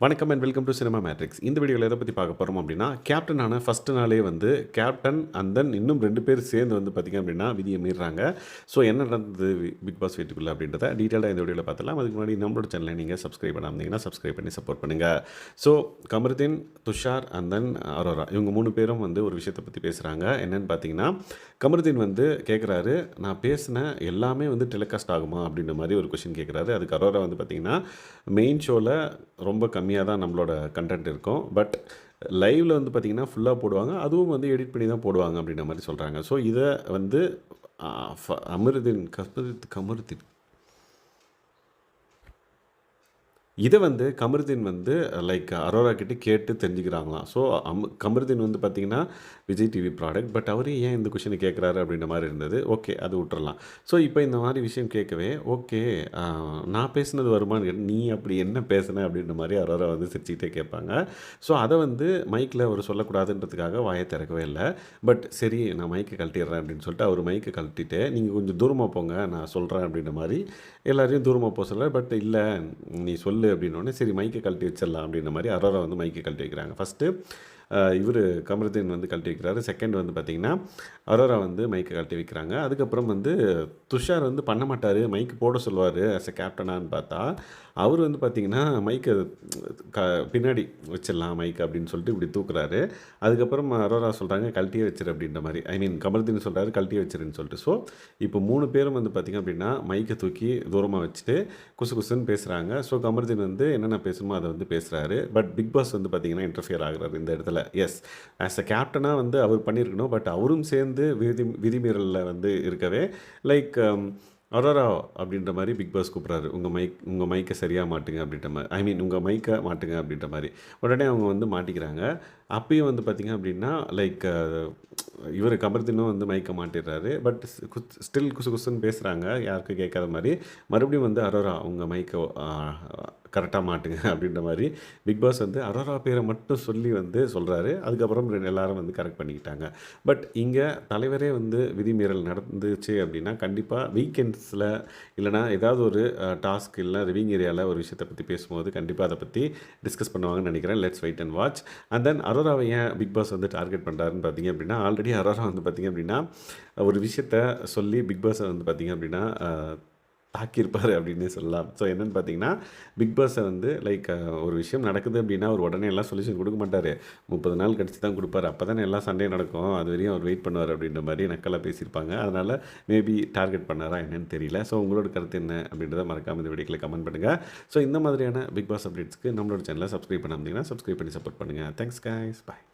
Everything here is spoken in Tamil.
வணக்கம் and welcome to Cinema Matrix இந்த வீடியோவில் எதை பற்றி பார்க்க போகிறோம் அப்படின்னா கேப்டனான ஃபஸ்ட்டு நாளே வந்து கேப்டன் அண்ட் தென் இன்னும் ரெண்டு பேர் சேர்ந்து வந்து பார்த்திங்க அப்படின்னா விதியை மீறாங்க ஸோ என்ன நடந்தது பிக் பாஸ் வீட்டுக்குள்ளே அப்படின்றத டீட்டெயிலாக இந்த வீடியோவில் பார்த்தலாம் அதுக்கு முன்னாடி நம்மளோட சேனலை நீங்கள் சப்ஸ்கிரைப் பண்ணாமீங்கன்னா சப்ஸ்கிரைப் பண்ணி சப்போர்ட் பண்ணுங்கள் so Kamarudheen Tushar and then Aurora இவங்க மூணு பேரும் வந்து ஒரு விஷயத்தை பற்றி பேசுகிறாங்க என்னென்னு பார்த்தீங்கன்னா கமருதீன் வந்து கேட்குறாரு நான் பேசின எல்லாமே வந்து டெலிகாஸ்ட் ஆகுமா? அப்படின்ற மாதிரி ஒரு கொஷின் கேட்குறாரு அதுக்கு அரோரா வந்து பார்த்திங்கன்னா மெயின் ஷோவில் ரொம்ப கம்மியாக தான் நம்மளோட கண்டென்ட் இருக்கும். பட் லைவில் வந்து பார்த்திங்கன்னா ஃபுல்லாக போடுவாங்க. அதுவும் வந்து எடிட் பண்ணி தான் போடுவாங்க அப்படின்ற மாதிரி சொல்கிறாங்க ஸோ இதை வந்து ஃப- அமருதீன் கமருத் கமருதீன் இதை வந்து கமருதீன் வந்து லைக் அரோரா கிட்டே கேட்டு தெரிஞ்சுக்கிறாங்களாம். ஸோ அம் கமருதீன் வந்து பார்த்தீங்கன்னா விஜய் டிவி ப்ராடக்ட் பட் அவரே ஏன் இந்த கொஷினை கேட்குறாரு அப்படின்ற மாதிரி இருந்தது. ஓகே அது விட்டுறலாம். ஸோ இப்போ இந்த மாதிரி விஷயம் கேட்கவே ஓகே நான் பேசுனது வருமானு நீ அப்படி என்ன பேசுன அப்படின்ற மாதிரி அரோரா வந்து சிரிச்சுக்கிட்டே கேட்பாங்க. ஸோ அதை வந்து மைக்கில் அவர் சொல்லக்கூடாதுன்றதுக்காக வாயை திறக்கவே இல்லை. பட் சரி நான் மைக்கை கழட்டிடுறேன் அப்படின்னு சொல்லிட்டு அவர் மைக்கை கழட்டிட்டு நீங்கள் கொஞ்சம் தூரமாக போங்க நான் சொல்கிறேன் அப்படின்ற மாதிரி எல்லாரையும் தூரமாக போக சொல்ல பட் இல்லை நீ சொல்லு அப்படின்னோடனே சரி மைக்கை கழட்டி வச்சிடலாம் அப்படின்ற மாதிரி அரோரா வந்து மைக்கை கழட்டி வைக்கிறாங்க. ஃபஸ்ட்டு இவர் கமருதீன் வந்து கழட்டி வைக்கிறாரு. செகண்ட் வந்து பார்த்திங்கன்னா அரோரா வந்து மைக்கை கழட்டி வைக்கிறாங்க. அதுக்கப்புறம் வந்து துஷார் வந்து பண்ண மாட்டார் மைக்கு போட சொல்லுவார் அஸ் எ கேப்டனான்னு பார்த்தா. அவர் வந்து பார்த்திங்கன்னா மைக்கை க பின்னாடி வச்சிடலாம் மைக் அப்படின்னு சொல்லிட்டு இப்படி தூக்குறாரு. அதுக்கப்புறம் அரோரா சொல்கிறாங்க கழட்டியே வச்சிரு அப்படின்ற மாதிரி. ஐ மீன் கமருதீன் சொல்கிறாரு கழட்டியே வச்சிருன்னு சொல்லிட்டு. ஸோ இப்போ மூணு பேரும் வந்து பார்த்திங்க அப்படின்னா மைக்கை தூக்கி தூரமாக வச்சுட்டு குசு குசுன்னு பேசுகிறாங்க ஸோ கமருதீன் வந்து என்னென்ன பேசணுமோ அதை வந்து பேசுகிறாரு பட் பிக் பாஸ் வந்து பார்த்திங்கன்னா இன்டர்ஃபியர் ஆகிறார் இந்த இடத்துல. எஸ் ஆஸ் அ கேப்டனாக வந்து அவர் பண்ணியிருக்கணும். பட் அவரும் சேர்ந்து விதி விதிமீறலில் வந்து இருக்கவே லைக் um, அரோரா அப்படின்ற மாதிரி பிக் பாஸ் கூப்பிட்றாரு. உங்கள் மைக் உங்கள் மைக்கை சரியாக மாட்டுங்க அப்படின்ற மாதிரி. ஐ மீன் உங்கள் மைக்கை மாட்டுங்க அப்படின்ற மாதிரி. உடனே அவங்க வந்து மாட்டிக்கிறாங்க. அப்பயும் வந்து பார்த்திங்க அப்படின்னா லைக் uh, இவர் கபர்தினும் வந்து மைக்கை மாட்டிடுறாரு. பட் ஸ்டில் குசு குசுன்னு பேசுகிறாங்க யாருக்கும் கேட்காத மாதிரி. மறுபடியும் வந்து அரோரா உங்கள் மைக்கை கரெக்டாக மாட்டுங்க அப்படின்ற மாதிரி பிக் பாஸ் வந்து அரோரா பேரை மட்டும் சொல்லி வந்து சொல்கிறாரு அதுக்கப்புறம் ரெண்டு எல்லாரும் வந்து கரெக்ட் பண்ணிக்கிட்டாங்க. பட் இங்கே தலைவரே வந்து விதிமீறல் நடந்துச்சு அப்படின்னா கண்டிப்பாக வீக்கெண்ட்ஸில் இல்லைனா ஏதாவது ஒரு டாஸ்க் இல்லை ரிவிங் ஏரியாவில் ஒரு விஷயத்தை பற்றி பேசும்போது கண்டிப்பாக அதை பற்றி டிஸ்கஸ் பண்ணுவாங்கன்னு நினைக்கிறேன். Let's wait and watch and then அரோராவை ஏன் பிக் பாஸ் வந்து டார்கெட் பண்ணுறாருன்னு பார்த்தீங்க அப்படின்னா ஆல்ரெடி அரோரா வந்து பார்த்தீங்க அப்படின்னா ஒரு விஷயத்த சொல்லி பிக் பாஸை வந்து பார்த்திங்க அப்படின்னா தாக்கியிருப்பார் அப்படின்னே சொல்லலாம். ஸோ என்னென்னு பார்த்தீங்கன்னா பிக் பாஸை வந்து லைக் ஒரு விஷயம் நடக்குது அப்படின்னா அவர் உடனே எல்லாம் சொல்யூஷன் கொடுக்க மாட்டார். முப்பது நாள் கழிச்சு தான் கொடுப்பாரு. அப்போ தானே எல்லாம் சண்டே நடக்கும். அது வரையும் அவர் வெயிட் பண்ணுவார் அப்படின்ற மாதிரி நக்கலாக பேசியிருப்பாங்க. அதனால் மேபி டார்கெட் பண்ணாரா என்னன்னு தெரியல. ஸோ உங்களோட கருத்து என்ன அப்படின்றத மறக்காம இந்த வீடியோக்கில் கமெண்ட் பண்ணுங்கள் ஸோ இந்த மாதிரியான பிக் பாஸ் அப்டேட்ஸ்க்கு நம்மளோட சேனலை சப்ஸ்கிரைப் பண்ணாமீங்கன்னா சப்ஸ்கிரைப் பண்ணி சப்போர்ட் பண்ணுங்கள் தேங்க்ஸ் கைஸ் பாய்